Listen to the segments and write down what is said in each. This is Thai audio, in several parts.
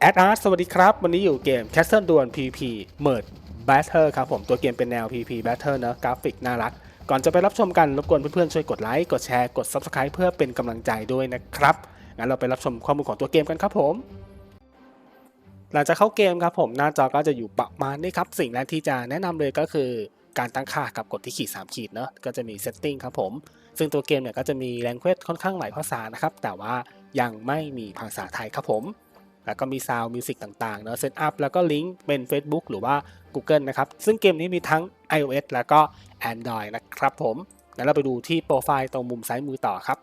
แอดอาร์สวัสดีครับ วันนี้อยู่เกม Castle ดวน PVP Merge Battle ครับผมตัวเกมเป็นแนว PVP Battle เนอะกราฟิกน่ารัก ก่อนจะไปรับชมกัน รบกวนเพื่อนๆ ช่วยกดไลค์ กดแชร์ กด Subscribe เพื่อเป็นกำลังใจด้วยนะครับ งั้นเราไปรับชมข้อมูลของตัวเกมกันครับผม หลังจากเข้าเกมครับผมหน้าจอก็จะอยู่ประมาณนี้ครับ สิ่งแรกที่จะแนะนำเลยก็คือการตั้งค่ากับกดที่ขีด3ขีดเนอะก็จะมี setting ครับผม ซึ่งตัวเกมเนี่ยก็จะมี language ค่อนข้างหลายภาษานะครับแต่ว่ายังไม่มีภาษาไทยครับผม แล้วก็มี Sound Music ต่างๆเนอะเซตอัพแล้วก็ลิงก์เป็น Facebook หรือว่า Google นะครับ ซึ่งเกมนี้มีทั้ง iOS แล้วก็ Android นะครับผมงั้นเราไปดูที่โปรไฟล์ตรงมุมซ้ายมือต่อครับ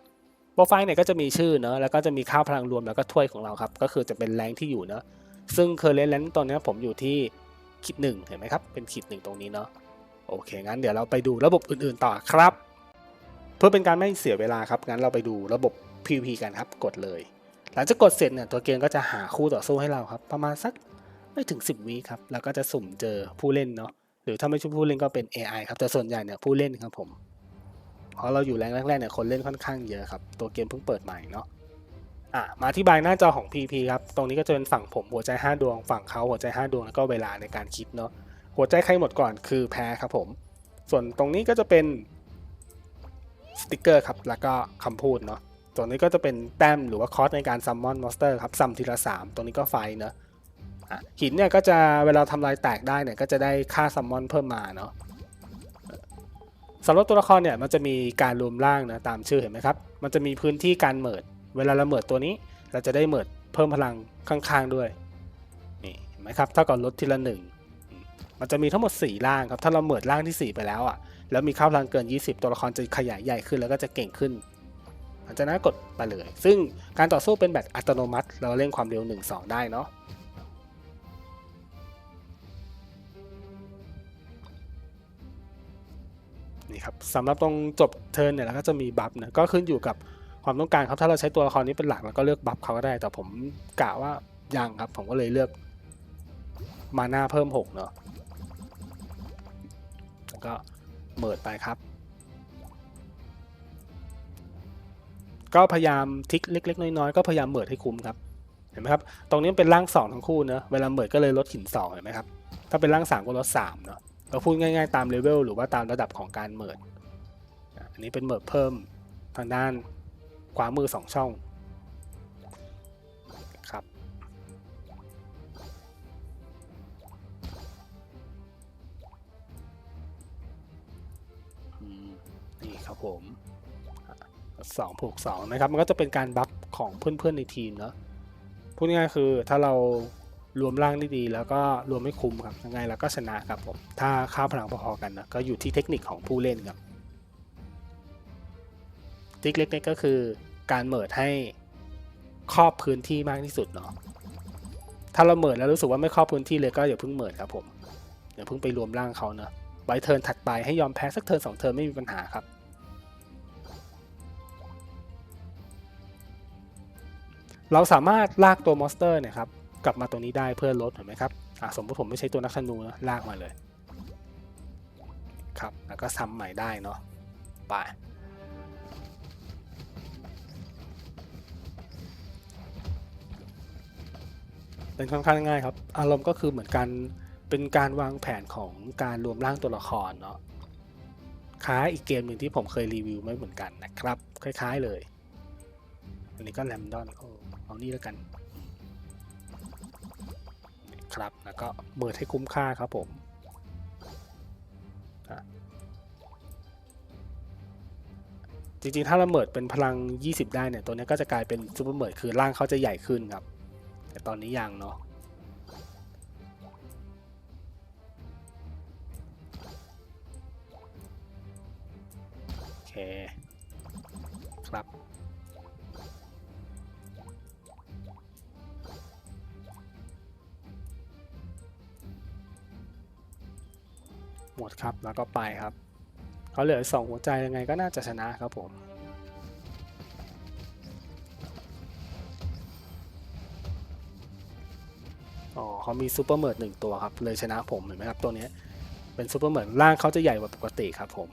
โปรไฟล์เนี่ยก็จะมีชื่อเนอะแล้วก็จะมีค่าพลังรวมแล้วก็ถ้วยของเราครับ ก็คือจะเป็นแรงที่อยู่เนอะซึ่งเคอร์เรนต์แรงตอนนี้ผมอยู่ที่ขีดหนึ่งเห็นไหมครับ เป็นขีดหนึ่งตรงนี้เนาะโอเค งั้นเดี๋ยวเราไปดูระบบอื่นๆต่อครับ เพื่อเป็นการไม่เสียเวลาครับงั้นเราไปดูระบบ PVP กันครับกดเลย หลังจากกดเสร็จเนี่ยตัวเกมก็จะหาคู่ต่อสู้ให้เราครับ ประมาณสักไม่ถึง 10วิครับแล้วก็จะสุ่มเจอผู้เล่นเนาะหรือถ้าไม่ใช่ผู้เล่นก็เป็น AI ครับแต่ส่วนใหญ่เนี่ยผู้เล่นครับผมเพราะเราอยู่แรงแรกๆเนี่ยคนเล่นค่อนข้างเยอะครับตัวเกมเพิ่งเปิดใหม่เนาะอะมาที่บายหน้าจอของ PP ครับตรงนี้ก็จะเป็นฝั่งผมหัวใจ 5 ดวงฝั่งเขาหัวใจ 5 ดวงแล้วก็เวลาในการคิดเนาะหัวใจใครหมดก่อนคือแพ้ครับผม ส่วนตรงนี้ก็จะเป็นสติกเกอร์ครับแล้วก็คำพูดเนาะ ตรงนี้ก็จะเป็นแต้มหรือว่าคอสในการซัมมอนมอนสเตอร์ครับซัมทีละ3ตรงนี้ก็ไฟเนะอะหินเนี่ยก็จะเวลาทำลายแตกได้เนี่ยก็จะได้ค่าซัมมอนเพิ่มมาเนาะสำหรับตัวละครเนี่ยมันจะมีการรวมร่างนะตามชื่อเห็นไหมครับ มันจะมีพื้นที่การเมิด เวลาเราเมิดตัวนี้ เราจะได้เมิดเพิ่มพลังข้างๆด้วยนี่เห็นไหมครับเท่ากับลดทีละหนึ่งมันจะมีทั้งหมด 4 ร่างครับถ้าเราเมิดร่างที่ 4 ไปแล้วอะแล้วมีค่าพลังเกิน 20 ตัวละครจะขยายใหญ่ขึ้นแล้วก็จะเก่งขึ้น หลังจากนั้นกดไปเลย ซึ่งการต่อสู้เป็นแบบอัตโนมัติ เราเร่งความเร็ว 1 2 ได้เนาะนี่ครับสำหรับตรงจบเทิร์นเนี่ยเราก็จะมีบัฟนะก็ขึ้นอยู่กับความต้องการครับถ้าเราใช้ตัวละครนี้เป็นหลักเราก็เลือกบัฟเขาก็ได้ แต่ผมกะว่ายังครับ ผมก็เลยเลือกมาหน้าเพิ่ม 6 เนาะแล้วก็เมิดไปครับ ก็พยายามทิกเล็ก ๆ น้อยๆก็พยายามเมิดให้คุ้มครับเห็นไหมครับตรงนี้เป็นร่าง2ทั้งคู่เนอะเวลาเมิดก็เลยลดหิน2เห็นไหมครับถ้าเป็นร่าง3ก็ลด3เนาะเราพูดง่าย ๆ ตามเลเวลหรือว่าตามระดับของการเมิดอันนี้เป็นเมิดเพิ่มทางด้านขวามือ2ช่องครับนี่ครับผม สองผูกสองนะครับ มันก็จะเป็นการบัฟของเพื่อนๆในทีมเนาะพูดง่ายๆคือถ้าเรารวมร่างได้ดี แล้วก็รวมไม่คุ้มครับยังไงเราก็ชนะครับผมถ้าค่าพลังพอๆกันนะก็อยู่ที่เทคนิคของผู้เล่นครับทริคเล็กๆก็คือการเมิดให้ครอบพื้นที่มากที่สุดเนาะถ้าเราเมิดแล้วรู้สึกว่าไม่ครอบพื้นที่เลยก็อย่าเพิ่งเมิดครับผมอย่าเพิ่งไปรวมร่างเขาเนาะไว้เทิร์นถัดไปให้ยอมแพ้สักเทิร์นสองเทิร์นไม่มีปัญหาครับ เราสามารถลากตัวมอนสเตอร์เนี่ยครับกลับมาตรงนี้ได้เพื่อลดเห็นไหมครับสมมติผมไม่ใช้ตัวนักธนูนะลากมาเลยครับแล้วก็ซ้ำใหม่ได้เนาะไปเป็นค่อนข้างง่ายครับ อารมณ์ก็คือเหมือนกันเป็นการวางแผนของการรวมร่างตัวละครเนาะคล้ายอีกเกมหนึ่งที่ผมเคยรีวิวไม่เหมือนกันนะครับ คล้าย ๆเลย อันนี้ก็แรมดอน เอานี่แล้วกัน ครับ แล้วก็เมิดให้คุ้มค่าครับผมจริงๆ ถ้าเราเมิดเป็นพลัง 20 ได้เนี่ย ตัวนี้ก็จะกลายเป็นซูเปอร์เมิดคือร่างเขาจะใหญ่ขึ้นครับ แต่ตอนนี้ยังเนาะโอเค ครับ หมดครับแล้วก็ไปครับเขาเหลือสองหัวใจยังไงก็น่าจะชนะครับผมอ๋อเขามีซูเปอร์เมิร์ดหนึ่งตัวครับ เลยชนะผมเห็นไหมครับตัวนี้เป็นซูเปอร์เมิร์ดร่างเขาจะใหญ่กว่าปกติครับผม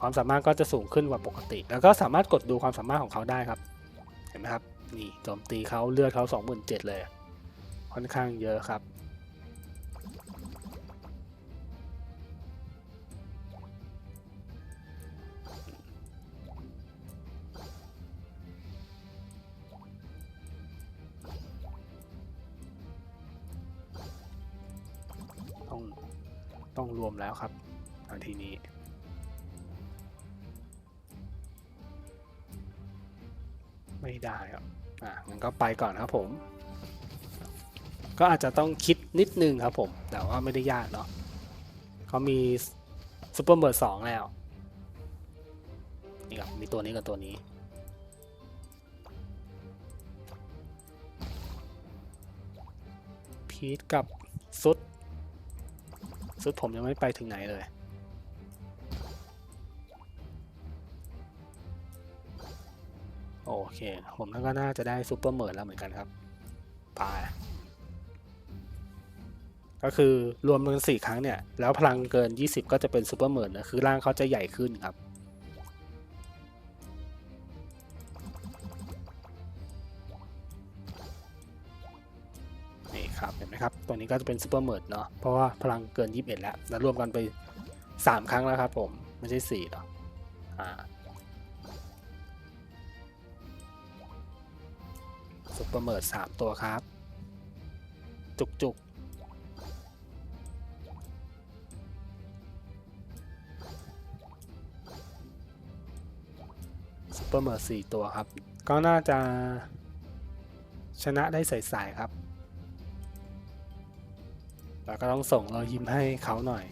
ความสามารถก็จะสูงขึ้นกว่าปกติ แล้วก็สามารถกดดูความสามารถของเขาได้ครับ เห็นไหมครับนี่โจมตีเขาเลือดเขา27,000เลย ค่อนข้างเยอะครับ องรวมแล้วครับนาทีนี้ไม่ได้ครับอะงั้นก็ไปก่อนครับผม ก็อาจจะต้องคิดนิดนึงครับผม แต่ว่าไม่ได้ยากเนาะเขามีซูเปอร์เบิร์ดสองแล้ว นี่ครับมีตัวนี้กับตัวนี้ พีทกับซุด ซุดผมยังไม่ไปถึงไหนเลย โอเค ผมก็น่าจะได้ซูเปอร์เมิร์ดแล้วเหมือนกันครับไปก็คือรวมกันสี่ครั้งเนี่ย แล้วพลังเกิน 20 ก็จะเป็นซูเปอร์เมิร์ดนะคือร่างเขาจะใหญ่ขึ้นครับ ครับ ตัวนี้ก็จะเป็นซูเปอร์เมิร์ดเนาะ เพราะว่าพลังเกิน 21 แล้ว แล้วรวมกันไป 3 ครั้งแล้วครับผม ไม่ใช่4เนาะอ่าซุปเปอร์เมิร์ดสามตัวครับ จุกจุกซุปเปอร์เมิร์ดสี่ตัวครับ ก็น่าจะชนะได้ใสๆครับ แต่ก็ต้องส่งเรายิ้มให้เขาหน่อย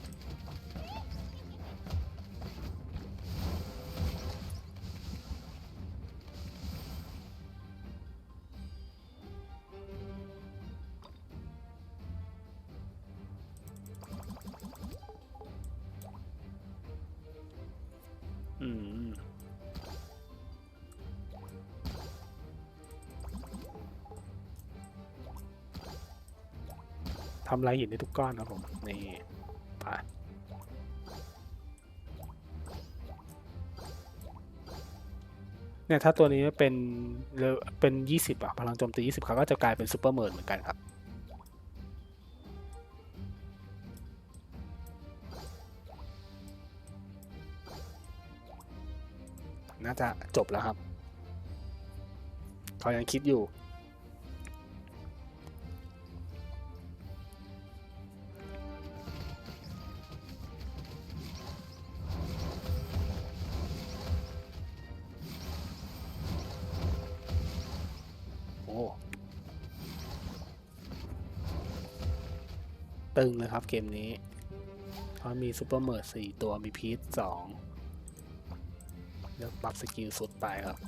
ทำลายหินได้ทุกก้อนครับผมนี่ผ่านเนี่ยถ้าตัวนี้เป็นเลอเป็น 20อะพลังโจมตี 20เขาก็จะกลายเป็นซูเปอร์เมิร์ดเหมือนกันครับ น่าจะจบแล้วครับเขายังคิดอยู่ ตึงเลยครับเกมนี้เขามีซูเปอร์เมิร์ดสี่ตัวมีพีทสองเลือกบัฟสกิลสุดไปครับ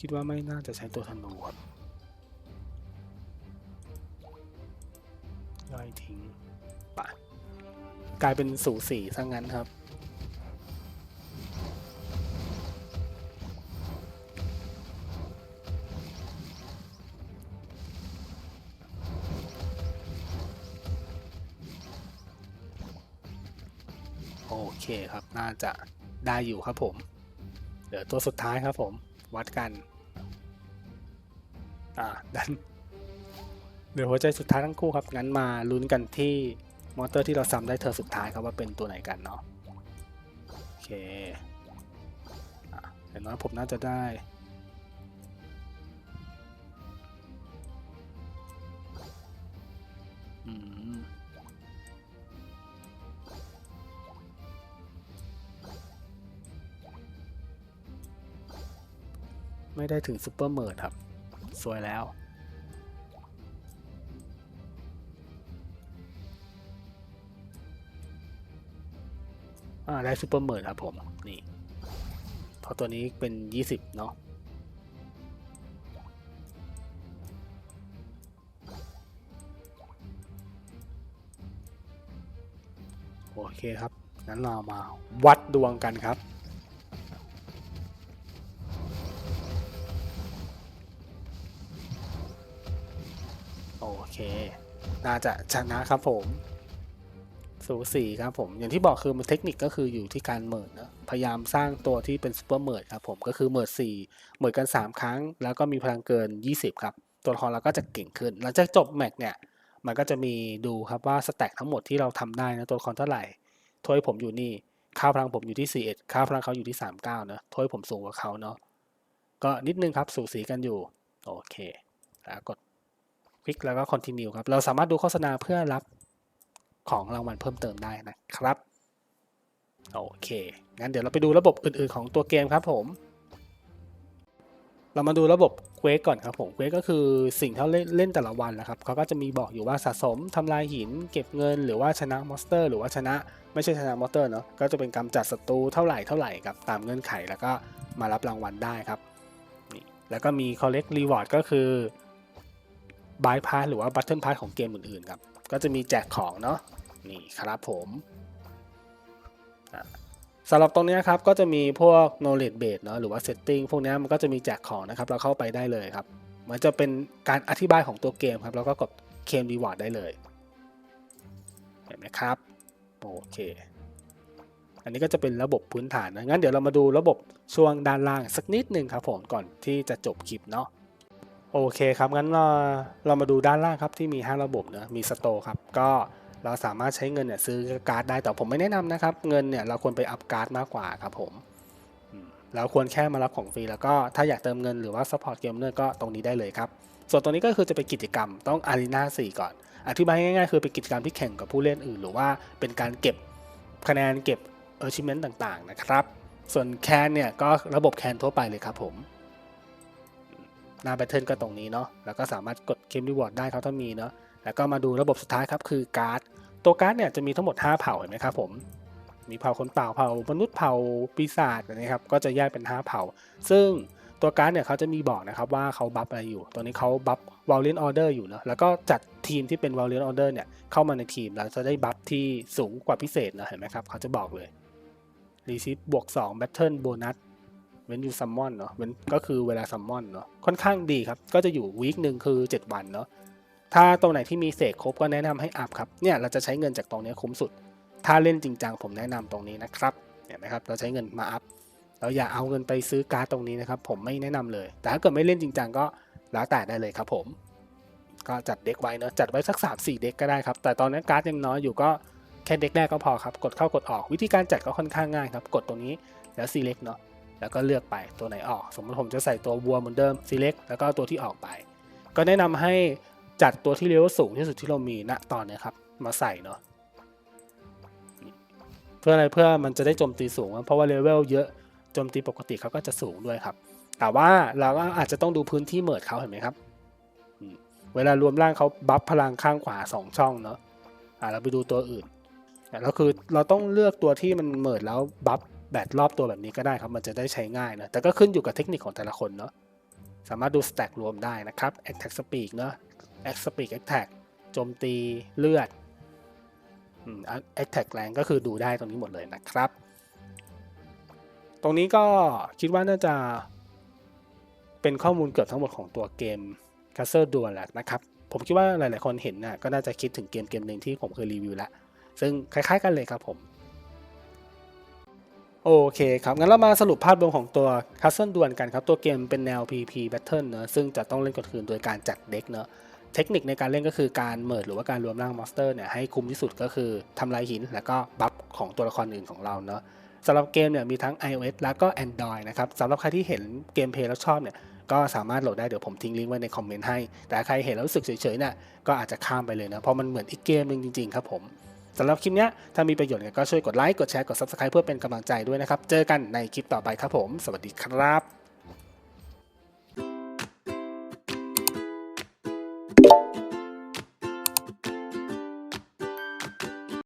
คิดว่าไม่น่าจะใช้ตัวธนูครับย่อยทิ้งปะกลายเป็นสูสีซะงั้นครับ โอเคครับน่าจะได้อยู่ครับผมเดี๋ยวตัวสุดท้ายครับผม วัดกัน อ่าดันเดี๋ยวหัวใจสุดท้ายทั้งคู่ครับ งั้นมาลุ้นกันที่มอเตอร์ที่เราซ้ำได้เธอสุดท้ายครับว่าเป็นตัวไหนกันเนาะโอเคอะอย่างน้อยผมน่าจะได้อืม ไม่ได้ถึงซูเปอร์เมิร์ดครับ สวยแล้ว อ่า ได้ซูเปอร์เมิร์ดครับผม นี่พราะตัวนี้เป็น 20 เนาะโอเคครับงั้นเรามาวัดดวงกันครับ เค น่าจะชนะครับผม สูสีครับผม อย่างที่บอกคือมันเทคนิคก็คืออยู่ที่การเมิดนะ พยายามสร้างตัวที่เป็นซูเปอร์เมิดครับผม ก็คือเมิดสี่เมิดกัน 3 ครั้ง แล้วก็มีพลังเกิน 20 ครับ ตัวละครเราก็จะเก่งขึ้น หลังจากจบแมตช์เนี่ย มันก็จะมีดูครับว่าสแต็กทั้งหมดที่เราทำได้นะตัวละครเท่าไหร่ถ้วยผมอยู่นี่ ค่าพลังผมอยู่ที่41ค่าพลังเขาอยู่ที่ 39นะถ้วยผมสูงกว่าเขาเนาะ ก็นิดนึงครับ สูสีกันอยู่ โอเค แล้วกด คลิกแล้วก็ continue ครับ เราสามารถดูโฆษณาเพื่อรับของรางวัลเพิ่มเติมได้นะครับ โอเค งั้นเดี๋ยวเราไปดูระบบอื่น ๆ ของตัวเกมครับผม เรามาดูระบบเควสก่อนครับผมเควสก็คือสิ่งที่เราเล่นเล่นแต่ละวันนะครับเขาก็จะมีบอกอยู่ว่าสะสมทำลายหิน เก็บเงิน หรือว่าชนะมอนสเตอร์ หรือว่าชนะไม่ใช่ชนะมอนสเตอร์เนาะก็จะเป็นกำจัดศัตรูเท่าไหร่เท่าไหร่ครับตามเงื่อนไขแล้วก็มารับรางวัลได้ครับนี่แล้วก็มี collect reward ก็คือ buy pass หรือว่า battle pass ของเกมอื่นๆครับ ก็จะมีแจกของเนาะนี่ครับผมสำหรับตรงนี้ครับก็จะมีพวก knowledge base เนาะหรือว่า setting พวกนี้มันก็จะมีแจกของนะครับเราเข้าไปได้เลยครับมันจะเป็นการอธิบายของตัวเกมครับ แล้วก็กดเคมรีวอร์ดได้เลย เห็นไหมครับ โอเค อันนี้ก็จะเป็นระบบพื้นฐานนะงั้นเดี๋ยวเรามาดูระบบช่วงด้านล่างสักนิดหนึ่งครับผมก่อนที่จะจบคลิปเนาะ โอเคครับ งั้นเราเรามาดูด้านล่างครับที่มี 5 ระบบนะมีสโตร์ครับ ก็เราสามารถใช้เงินเนี่ยซื้อการ์ดได้แต่ผมไม่แนะนำนะครับ เงินเนี่ยเราควรไปอัพการ์ดมากกว่าครับผมเราควรแค่มารับของฟรีแล้วก็ถ้าอยากเติมเงินหรือว่าซัพพอร์ตเกมเนอร์ก็ตรงนี้ได้เลยครับ ส่วนตรงนี้ก็คือจะเป็นกิจกรรมต้องอารีนา4ก่อน อธิบายง่ายๆ คือเป็นกิจกรรมที่แข่งกับผู้เล่นอื่น หรือว่าเป็นการเก็บคะแนนเก็บเออชิเมนต์ต่างๆนะครับ ส่วนแคนเนี่ยก็ระบบแคนทั่วไปเลยครับผม หน้าแบทเทิลก็ตรงนี้เนาะแล้วก็สามารถกดเคมรีวอร์ดได้ครับถ้ามีเนาะแล้วก็มาดูระบบสุดท้ายครับคือการ์ด ตัวการ์ดเนี่ยจะมีทั้งหมด 5 เผ่าเห็นไหมครับผมมีเผ่าคนเป่าเผ่ามนุษย์เผ่าปีศาจนะครับก็จะแยกเป็น 5 เผ่า ซึ่งตัวการ์ดเนี่ยเขาจะมีบอกนะครับว่าเขาบัฟอะไรอยู่ตัวนี้เขาบัฟวอลเลนออเดอร์อยู่เนาะแล้วก็จัดทีมที่เป็นวอลเลนออเดอร์เนี่ยเข้ามาในทีมแล้วจะได้บัฟที่สูงกว่าพิเศษนะเห็นไหมครับเขาจะบอกเลยรีซิปบวก2 Battle Bonus เว้นยูซัมมอนเนาะเว้นก็คือเวลาซัมมอนเนาะค่อนข้างดีครับ ก็จะอยู่วีคหนึ่งคือ 7 วันเนาะถ้าตรงไหนที่มีเศษครบก็แนะนำให้อัพครับเนี่ยเราจะใช้เงินจากตรงนี้คุ้มสุด ถ้าเล่นจริงจังผมแนะนำตรงนี้นะครับเห็นไหมครับเราใช้เงินมาอัพเราอย่าเอาเงินไปซื้อการ์ดตรงนี้นะครับ ผมไม่แนะนำเลย แต่ถ้าเกิดไม่เล่นจริงจังก็แล้วแต่ได้เลยครับผม ก็จัดเด็กไว้เนาะจัดไว้สัก 3 4 เด็กก็ได้ครับ แต่ตอนนี้การ์ดยังน้อยอยู่ก็แค่เด็กแรกก็พอครับ กดเข้ากดออกวิธีการจัดก็ค่อนข้างง่ายครับ กดตรงนี้แล้ว select เนาะ แล้วก็เลือกไปตัวไหนออก สมมติผมจะใส่ตัววัวเหมือนเดิม select แล้วก็ตัวที่ออกไป ก็แนะนำให้จัดตัวที่เลเวลสูงที่สุดที่เรามีณตอนนี้ครับ มาใส่เนาะเพื่ออะไรเพื่อมันจะได้โจมตีสูง เพราะว่าเลเวลเยอะโจมตีปกติเขาก็จะสูงด้วยครับ แต่ว่าเราก็อาจจะต้องดูพื้นที่เมิดเขาเห็นไหมครับเวลารวมร่างเขาบัฟพลังข้างขวาสองช่องเนาะอ่าเราไปดูตัวอื่นแล้วคือเราต้องเลือกตัวที่มันเมิดแล้วบัฟ บตรอบตัวแบบนี้ก็ได้ครับ มันจะได้ใช้ง่ายนะ แต่ก็ขึ้นอยู่กับเทคนิคของแต่ละคนเนาะ สามารถดูสแต็กรวมได้นะครับ attack speed เนาะ attack speed attack โจมตีเลือดอ attack แรงก็คือดูได้ตรงนี้หมดเลยนะครับ ตรงนี้ก็คิดว่าน่าจะเป็นข้อมูลเกือบทั้งหมดของตัวเกม Castle Duel แหละนะครับ ผมคิดว่าหลาย ๆ คนเห็นนะก็น่าจะคิดถึงเกมเกมหนึ่งที่ผมเคยรีวิวแล้ว ซึ่งคล้าย ๆ กันเลยครับผม โอเคครับ งั้นเรามาสรุปภาพรวมของตัว Castle ดวนกันครับ ตัวเกมเป็นแนว PVP Battle เนอะซึ่งจะต้องเล่นกลางคืนโดยการจัดเด็กเนอะเทคนิคในการเล่นก็คือการเมิร์หรือว่าการรวมร่างมอนสเตอร์เนี่ยให้คุ้มที่สุดก็คือทำลายหิน แล้วก็บัฟของตัวละครอื่นของเราเนอะสำหรับเกมเนี่ยมีทั้ง iOS แล้วก็ Android นะครับสำหรับใครที่เห็นเกมเพลย์แล้วชอบเนี่ยก็สามารถโหลดได้เดี๋ยวผมทิ้งลิงก์ไว้ในคอมเมนต์ให้ แต่ใครเห็นแล้วรู้สึกเฉยๆเนี่ยก็อาจจะข้ามไปเลยนะเพราะมันเหมือนอีกเกมหนึ่งจริงๆครับผม สำหรับคลิปนี้ถ้ามีประโยชน์ก็ช่วยกดไลค์กดแชร์กด Subscribe เพื่อเป็นกำลังใจด้วยนะครับ เจอกันในคลิปต่อไปครับผม สวัสดีครับ